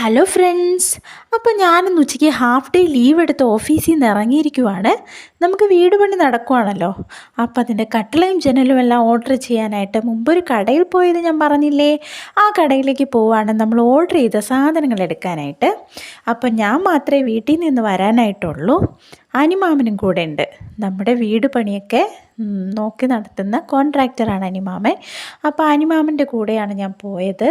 Hello friends അപ്പോൾ ഞാനിന്ന് ഉച്ചയ്ക്ക് ഹാഫ് ഡേ ലീവ് എടുത്ത് ഓഫീസിൽ നിന്ന് ഇറങ്ങിയിരിക്കുവാണ്. നമുക്ക് വീട് പണി നടക്കുവാണല്ലോ. അപ്പോൾ അതിന്റെ കട്ടിളയും ജനലും എല്ലാം ഓർഡർ ചെയ്യാനായിട്ട് മുമ്പൊരു കടയിൽ പോയത് ഞാൻ പറഞ്ഞില്ലേ? ആ കടയിലേക്ക് പോവാണ് നമ്മൾ ഓർഡർ ചെയ്ത സാധനങ്ങൾ എടുക്കാനായിട്ട്. അപ്പോൾ ഞാൻ മാത്രമേ വീട്ടിൽ നിന്ന് വരാനായിട്ടുള്ളൂ. അനിമാമനും കൂടെ ഉണ്ട്. നമ്മുടെ വീട് പണിയൊക്കെ നോക്കി നടത്തുന്ന കോൺട്രാക്ടറാണ് അനിമാമൻ. അപ്പോൾ അനിമാമന്റെ കൂടെയാണ് ഞാൻ പോയത്.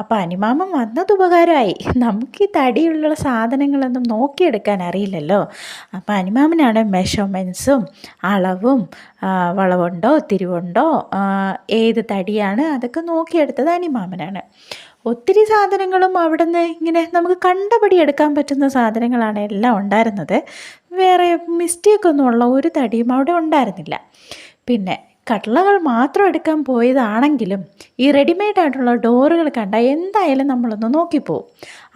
അപ്പോൾ അനിമാമൻ വന്നത് ഉപകാരമായി. നമുക്ക് ഈ തടിയുള്ള സാധനങ്ങളൊന്നും നോക്കിയെടുക്കാൻ അറിയില്ലല്ലോ. അപ്പോൾ അനിമാമനാണ് മെഷർമെൻസും അളവും വളവുണ്ടോ തിരിവുണ്ടോ ഏത് തടിയാണ് അതൊക്കെ നോക്കിയെടുത്തത് അനിമാമനാണ്. ഒത്തിരി സാധനങ്ങളും അവിടെ നിന്ന് ഇങ്ങനെ നമുക്ക് കണ്ടപടി എടുക്കാൻ പറ്റുന്ന സാധനങ്ങളാണ് എല്ലാം ഉണ്ടായിരുന്നത്. വേറെ മിസ്റ്റേക്കൊന്നും ഉള്ള ഒരു തടിയും അവിടെ ഉണ്ടായിരുന്നില്ല. പിന്നെ കട്ട്ളകൾ മാത്രം എടുക്കാൻ പോയതാണെങ്കിലും ഈ റെഡിമെയ്ഡ് ആയിട്ടുള്ള ഡോറുകൾ കണ്ടാൽ എന്തായാലും നമ്മളൊന്ന് നോക്കിപ്പോവും.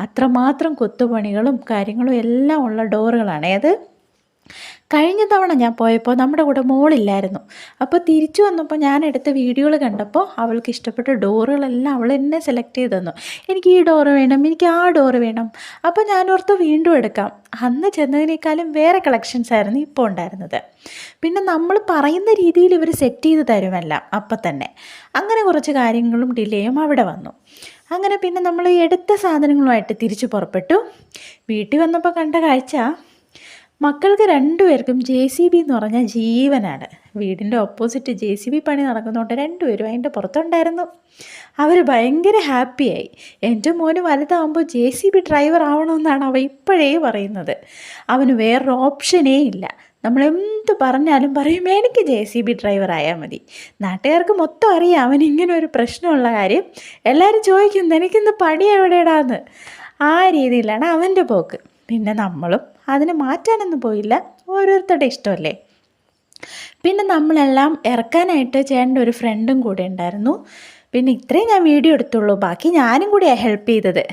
അത്രമാത്രം കൊത്തുപണികളും കാര്യങ്ങളും എല്ലാം ഉള്ള ഡോറുകളാണ് അത് കഴിഞ്ഞ തവണ ഞാൻ പോയപ്പോൾ നമ്മുടെ കൂടെ മോളില്ലായിരുന്നു. അപ്പോൾ തിരിച്ചു വന്നപ്പോൾ ഞാൻ എടുത്ത വീഡിയോകൾ കണ്ടപ്പോൾ അവൾക്ക് ഇഷ്ടപ്പെട്ട ഡോറുകളെല്ലാം അവൾ എന്നെ സെലക്ട് ചെയ്ത് തന്നു. എനിക്ക് ഈ ഡോറ് വേണം എനിക്ക് ആ ഡോറ് വേണം. അപ്പോൾ ഞാൻ ഓർത്ത് വീണ്ടും എടുക്കാം. അന്ന് ചെന്നതിനേക്കാളും വേറെ കളക്ഷൻസ് ആയിരുന്നു ഇപ്പോൾ ഉണ്ടായിരുന്നത്. പിന്നെ നമ്മൾ പറയുന്ന രീതിയിൽ ഇവർ സെറ്റ് ചെയ്ത് തരുമല്ല അപ്പം തന്നെ. അങ്ങനെ കുറച്ച് കാര്യങ്ങളും ഡിലേയും അവിടെ വന്നു. അങ്ങനെ പിന്നെ നമ്മൾ എടുത്ത സാധനങ്ങളുമായിട്ട് തിരിച്ചു പുറപ്പെട്ടു. വീട്ടിൽ വന്നപ്പോൾ കണ്ട കാഴ്ച മക്കൾക്ക് രണ്ടുപേർക്കും ജെ സി ബി എന്ന് പറഞ്ഞാൽ ജീവനാണ്. വീടിന്റെ ഓപ്പോസിറ്റ് ജെ സി ബി പണി നടക്കുന്നതുകൊണ്ട് രണ്ടുപേരും അതിന്റെ പുറത്തുണ്ടായിരുന്നു. അവർ ഭയങ്കര ഹാപ്പിയായി. എന്റെ മോന് വലുതാവുമ്പോൾ ജെ സി ബി ഡ്രൈവർ ആവണമെന്നാണ് അവ ഇപ്പോഴേ പറയുന്നത്. അവന് വേറൊരു ഓപ്ഷനേ ഇല്ല. നമ്മൾ എന്ത് പറഞ്ഞാലും പറയും എനിക്ക് ജെ സി ബി ഡ്രൈവർ ആയാൽ മതി. നാട്ടുകാർക്ക് മൊത്തം അറിയാം അവൻ ഇങ്ങനെ ഒരു പ്രശ്നമുള്ള കാര്യം. എല്ലാവരും ചോദിക്കും എനിക്കിന്ന് പണി എവിടെയിടാന്ന് ആ രീതിയിലാണ് അവന്റെ പോക്ക്. പിന്നെ നമ്മളും അതിനെ മാറ്റാനൊന്നും പോയില്ല. ഓരോരുത്തരുടെ ഇഷ്ടമല്ലേ? പിന്നെ നമ്മളെല്ലാം ഇറക്കാനായിട്ട് ചേട്ടന്റെ ഒരു ഫ്രണ്ടും കൂടെ ഉണ്ടായിരുന്നു. പിന്നെ ഇത്രയും ഞാൻ വീഡിയോ എടുത്തുള്ളൂ. ബാക്കി ഞാനും കൂടിയാണ് ഹെൽപ്പ് ചെയ്തത്.